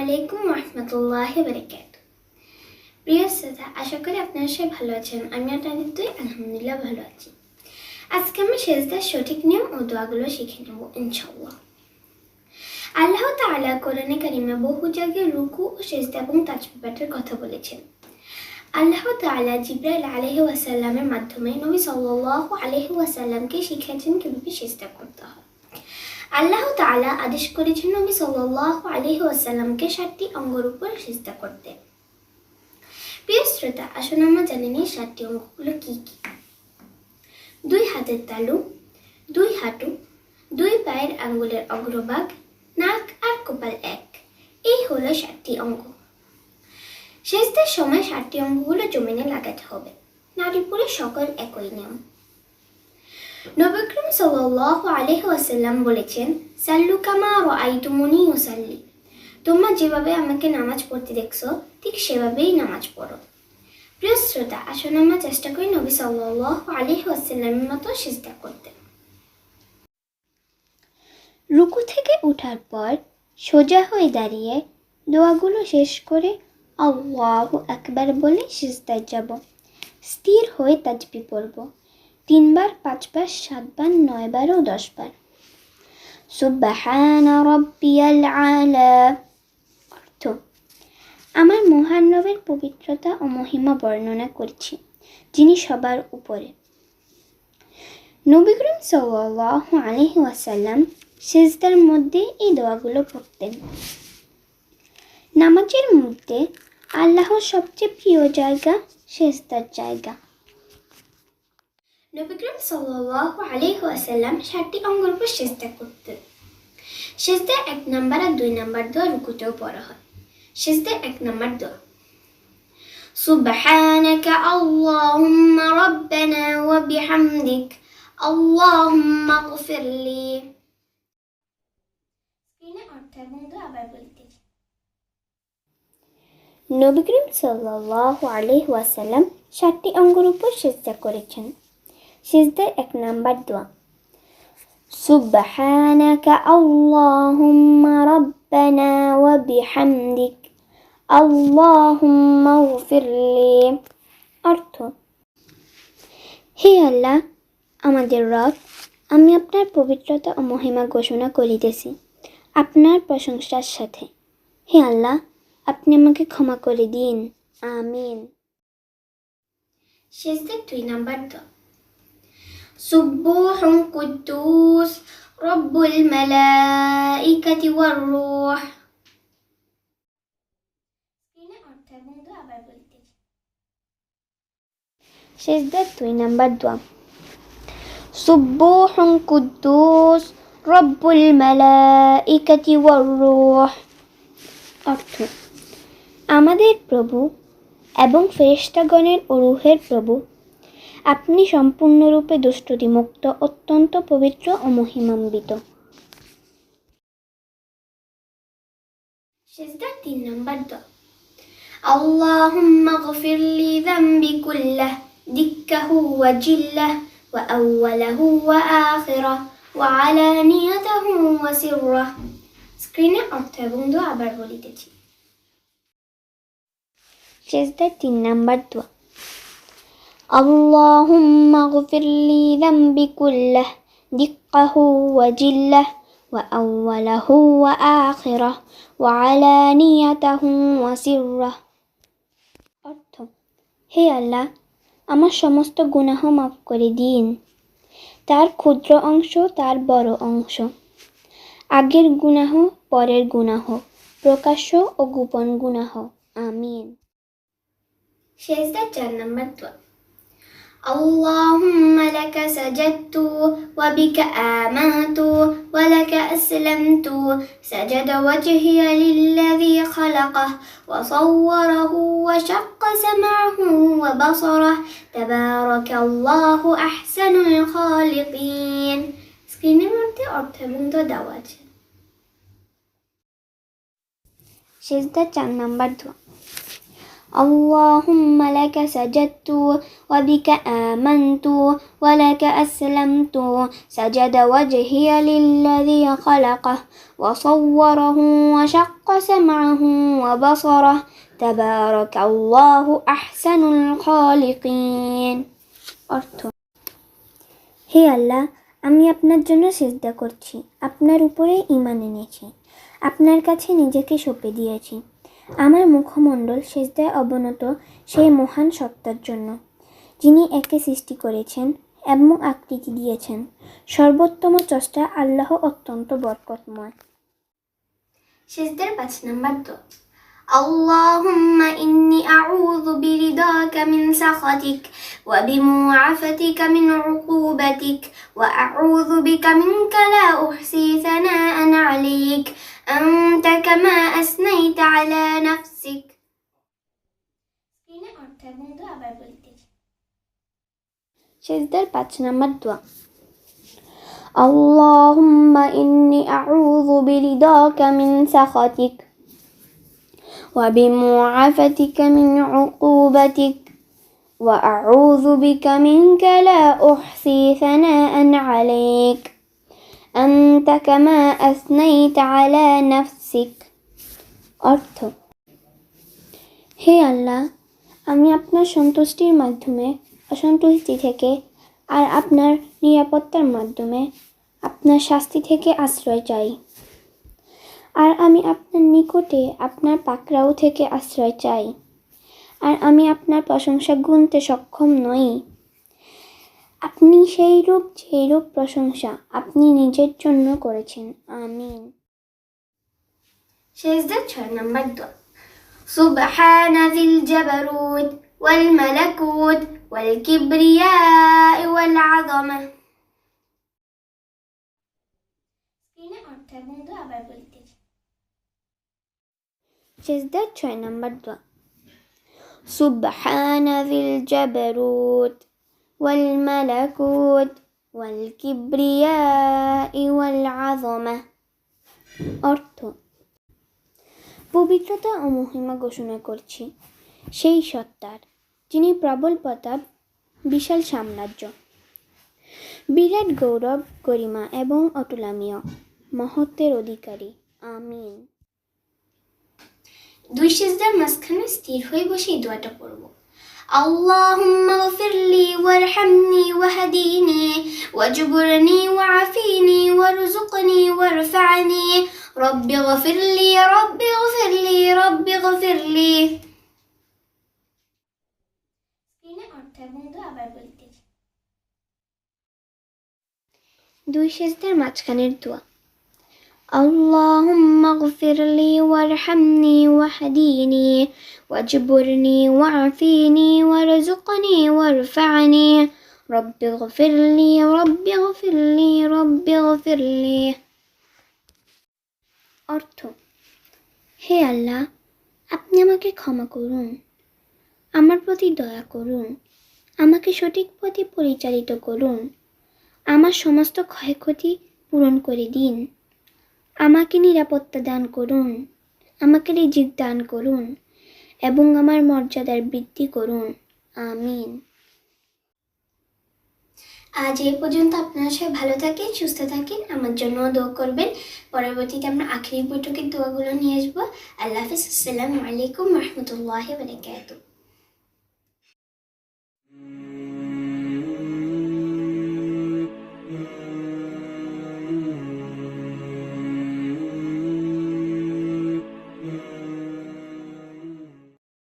আলাইকুম রহমতুল্লাহ বারকাত প্রিয় শ্রোতা, আশা করি আপনারা সবাই ভালো আছেন আমি আপনাদের দুই আলহামদুলিল্লাহ ভালো আছি। আজকে আমি সেজদার সঠিক নিয়ম ও দোয়াগুলো শিখে নেব ইনশাল্লাহ আল্লাহ তাআলা কোরআনে কারিমে বহু জায়গায় রুকু ও সেজদা এবং তাজবিবাটের কথা বলেছেন। আল্লাহ তাআলা জিব্রাইল আলহি ওয়াসাল্লামের মাধ্যমে নবী সাল্লাল্লাহু আলহি ওয়াসাল্লামকে শিখিয়েছেন কীভাবে সেজদা করতে হয়। আল্লাহ তাআলা আদেশ করেছেন নবী সাল্লাল্লাহু আলাইহি ওয়াসাল্লামকে সাতটি অঙ্গের উপর করতে। প্রিয় শ্রোতা, আসুন আমরা জানি নিই সাতটি অঙ্গগুলো কি কি। দুই হাতের তালু, দুই হাঁটু, দুই পায়ের আঙ্গুলের অগ্রভাগ, নাক আর কপাল এক। এই হলো সাতটি অঙ্গ। সেজদার সময় সাতটি অঙ্গগুলো জমিনে লাগাতে হবে। নারী পুরুষ সকল একই নিয়ম। নবীকরম সাল্লাল্লাহু আলাইহি ওয়াসাল্লাম বলেছেন সাল্লু কামা রাআইতুমুনি উসাল্লি। তোমরা যেভাবে আমাকে নামাজ পড়তে দেখছ, ঠিক সেভাবেই নামাজ পড়ো। প্রিয় শ্রোতা, আসুন আমরা চেষ্টা করি নবী সাল্লাল্লাহু আলাইহি ওয়াসাল্লামের মতো সিজদা করতে। রুকু থেকে ওঠার পর সোজা হয়ে দাঁড়িয়ে দোয়াগুলো শেষ করে আল্লাহু একবার বলে সিজদায় যাব। স্থির হয়ে তাজবি পড়ব। তিনবার, পাঁচবার, সাতবার নয়বার ও দশবার। সুবহান রব্বিয়াল অর্থ, আমার মহান রবের পবিত্রতা ও মহিমা বর্ণনা করছি, যিনি সবার উপরে। নবী করিম সাল্লাল্লাহু আলাইহি ওয়াসাল্লাম সেজদার মধ্যে এই দোয়াগুলো পড়তেন। নামাজের মধ্যে আল্লাহর সবচেয়ে প্রিয় জায়গা সেজদার জায়গা। নবীকরম সাল্লাল্লাহু আলাইহি ওয়াসাল্লাম ষাটটি অঙ্গের উপর সেজদা করতেন সেজদা এক নাম্বার আর দুই নাম্বার দোয়া রুকুতেও পড়া হয় সেজদা এক নাম্বার দোয়া سبحانك اللهم ربنا وبحمدك اللهم اغفر لي স্ক্রিনে অর্থ এবং দোয়া আবার বলতেছি নবী করিম সাল্লাল্লাহু আলাইহি ওয়াসাল্লাম ষাটটি অঙ্গের উপর সেজদা করেছেন সিজদার এক নাম্বার দোয়া سبحانك اللهم ربنا وبحمدك اللهم اغفر لي অর্থ হে আল্লাহ আমাদের রব আমি আপনার পবিত্রতা ও মহিমা ঘোষণা করিতেছি আপনার প্রশংসার সাথে হে আল্লাহ আপনি আমাকে ক্ষমা করে দিন আমিন শেষদের দুই নাম্বার দোয়া سبوح قدوس رب الملائكة والروح শেষদের দুই নাম্বার দোয়া সুব্বুহ কুদ্দুস রব্বুল মালাইকাতি ওয়াররূহ অর্থ আমাদের প্রভু এবং ফেরেশতাগণের ও রূহের প্রভু আপনি সম্পূর্ণরূপে দুষ্টুতিমুক্ত অত্যন্ত পবিত্র ও মহিমান্বিত সেজদা তিন নম্বর দোয়া اللهم اغفر لي ذنبي كله دكه وجله وأوله وآخره وعلانيته وسره স্ক্রিনে অর্থ এবং দোয়া আবার বলিতেছি সেজদার তিন নাম্বার দোয়া اللهم اغفر لي ذنبي كله دقه وجله وأوله وآخره وعلانيته وسره অর্থ হে আল্লাহ আমার সমস্ত গুনাহ মাফ করে দিন তার ক্ষুদ্র অংশ তার বড় অংশ আগের গুনাহ পরের গুনাহ প্রকাশ্য ও গোপন গুনাহ আমিন শেষদার চার নম্বর দোয়া اللهم لك سجدت وبك آمنت ولك أسلمت سجد وجهي للذي خلقه وصوره وشق سمعه وبصره تبارك الله أحسن الخالقين স্ক্রিনের মধ্যে অর্থবন্ধ দেওয়া আছে সেজদার চার নাম্বার দোয়া اللهم لك سجدت وبك آمنت ولك أسلمت سجد وجهي للذي خلقه وصوره وشق سمعه وبصره تبارك الله أحسن الخالقين অর্থ হে আল্লাহ আমি আপনার জন্য সেজদা করছি আপনার উপরে ইমান এনেছি আপনার কাছে নিজেকে সঁপে দিয়েছি আমার মুখমণ্ডল সেজদায় অবনত সেই মহান সত্তার জন্য, যিনি একে সৃষ্টি করেছেন এবং আকৃতি দিয়েছেন। সর্বোত্তম চষ্টা আল্লাহ অত্যন্ত বরকতময়। সেজদার পাঁচ নাম্বার দোয়া। اللهم إني أعوذ برضاك من سخطك وبمعافتك من عقوبتك وأعوذ بك منك لا أحصي ثناء عليك أنت كما أثنيت على نفسك স্ক্রিনে অর্থ এবং দোয়া আবার বলতেছি সেজদার পাঁচ নম্বর দোয়া اللهم إني أعوذ برضاك من سخطك وبمعافتك من عقوبتك وأعوذ بك منك لا أحصي ثناء عليك أنت كما أثنيت على نفسك অর্থ হে আল্লাহ আমি আপনার সন্তুষ্টির মাধ্যমে অসন্তুষ্টি থেকে আর আপনার নিরাপত্তার মাধ্যমে আপনার শাস্তি থেকে আশ্রয় চাই আর আমি আপনার নিকটে আপনার পাকড়াও থেকে আশ্রয় চাই আর আমি আপনার প্রশংসা গুনতে সক্ষম নই আপনি সেই রূপ যেই রূপ প্রশংসা আপনি নিজের জন্য করেছেন আমিন সেজদার ছয় নাম্বার দোয়া سبحان ذي الجبروت والملكوت والكبرياء والعظمة স্ক্রিনে অর্থ এবং দোয়া আবার বলতেছি সেজদার ছয় নম্বর দোয়া سبحان ذي الجبروت والملكوت والكبرياء والعظمة অর্থ পবিত্রতা ও মহিমা ঘোষণা করছি সেই সত্তার যিনি প্রবল প্রতাপ বিশাল সাম্রাজ্য বিরাট গৌরব গরিমা এবং অতুলামীয় মহত্বের অধিকারী আমিন দুই সেজদার মাঝখানে স্থির হয়ে বসে এই দোয়াটা পড়ব اللهم اغفر لي وارحمني وهديني واجبرني وعافيني وارزقني وارفعني رب اغفر لي رب اغفر لي رب اغفر لي দুই সেজদার মাঝখানের দোয়া اللهم اغفر لي وارحمني واهديني واجبرني وعافيني وارزقني وارفعني رب اغفر لي رب اغفر لي رب اغفر لي অর্থ হে আল্লাহ আপনি আমাকে ক্ষমা করুন আমার প্রতি দয়া করুন আমাকে সঠিক পথে পরিচালিত করুন আমার সমস্ত ক্ষয়ক্ষতি পূরণ করে দিন আমাকে নিরাপত্তা দান করুন, আমাকে রিজিক দান করুন এবং আমার মর্যাদার বৃদ্ধি করুন। আমিন। আজ এই পর্যন্ত আপনারা সবাই ভালো থাকেন, সুস্থ থাকেন। আমার জন্য দোয়া করবেন। পরবর্তীতে আমরা আখেরি বৈঠকের দোয়াগুলো নিয়ে আসব। আল্লাহ হাফিজ। আসসালামু আলাইকুম রহমতুল্লাহ বারকাতুহ।